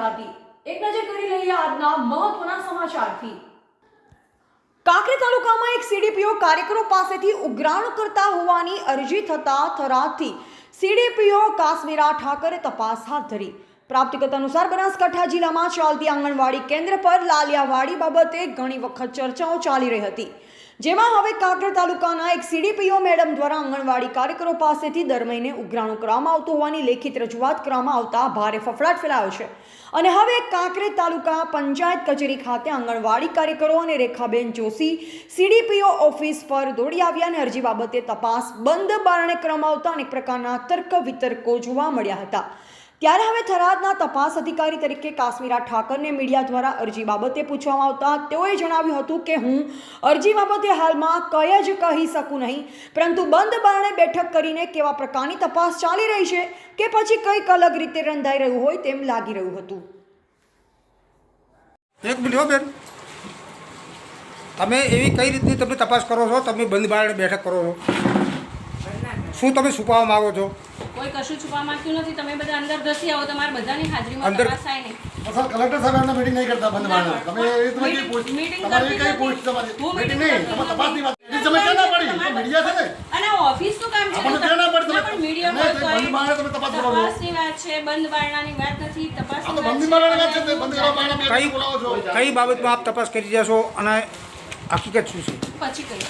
ગુજરાતી એક નજર કરી લઈએ આજના મહત્વના સમાચારથી. કાંકરી તાલુકામાં એક સીડીપીઓ કાર્યકરો પાસેથી ઉઘરાણ કરતા હોવાની અરજી થતા થરાદથી સીડીપીઓ કાશ્મીરા ઠાકરે તપાસ હાથ ધરી. પ્રાપ્ત વિગત અનુસાર બનાસકાંઠા જિલ્લામાં ચાલતી આંગણવાડી કેન્દ્ર પર લાલિયાવાડી બાબતે ઘણી વખત ચર્ચાઓ ચાલી રહી હતી. જેમાં હવે કાંકરેજ તાલુકાના એક સીડીપીઓ મેડમ દ્વારા આંગણવાડી કાર્યકરો પાસેથી દર મહિને ઉઘરાણું કરવામાં આવતું હોવાની લેખિત રજૂઆત કરવામાં આવતા ભારે ફફડાટ ફેલાયો છે. અને હવે કાંકરેજ તાલુકા પંચાયત કચેરી ખાતે આંગણવાડી કાર્યકરો અને રેખાબેન જોશી સીડીપીઓ ઓફિસ પર દોડી આવ્યા અને અરજી બાબતે તપાસ બંધ બારણે કરવામાં આવતા અનેક પ્રકારના તર્ક વિતર્કો જોવા મળ્યા હતા. ત્યારે હવે થરાદના તપાસ અધિકારી તરીકે કાશ્મીરા ઠાકરને મીડિયા દ્વારા અરજી બાબતે પૂછવામાં આવતા તેઓએ જણાવ્યું હતું કે હું અરજી બાબતે હાલમાં કંઈ જ કહી શકું નહીં, પરંતુ બંધ બારણે બેઠક કરીને કેવા પ્રકારની તપાસ ચાલી રહી છે કે પછી કંઈક અલગ રીતે રંધાઈ રહ્યું હોય તેમ લાગી રહ્યું હતું. એક મિનિટ બેન. તમે એવી કઈ રીતની તમે તપાસ કરો છો? તમે બંધ બારણે બેઠક કરો છો? શું તમે છુપાવવા માંગો છો? કોઈ કશું છુપાવવા માંગતું નથી. તમે બધા અંદર ધસી આવો તમારે બધાની હાજરીમાં અંદર- તપાસ થાય નહીં. કલેક્ટર સાહેબ એમને મીટિંગ નહીં કરતા બંધ બારણે. તમે એવી તમે કઈ પોસ્ટ મીટિંગ તમારી કઈ પોસ્ટ તમારી? મીટિંગ મીટિંગ નહીં તમે તપાસની વાત એ સમજ ક્યાં પડી? તો મીડિયા છે ને? અને ઓફિસનું કામ છે આપણને ક્યાં પડી ના, પણ મીડિયા તમે બંધ બારણે તમે તપાસ કરો તપાસની વાત છે બંધ બારણાની વાત નથી તપાસ તો બંધ વાત વાત છે બંધ કરવા બારણે કઈ બોલાવો છો. કઈ બાબતમાં આપ તપાસ કરી જશો અને હકીકત શું છે? પછી કહીએ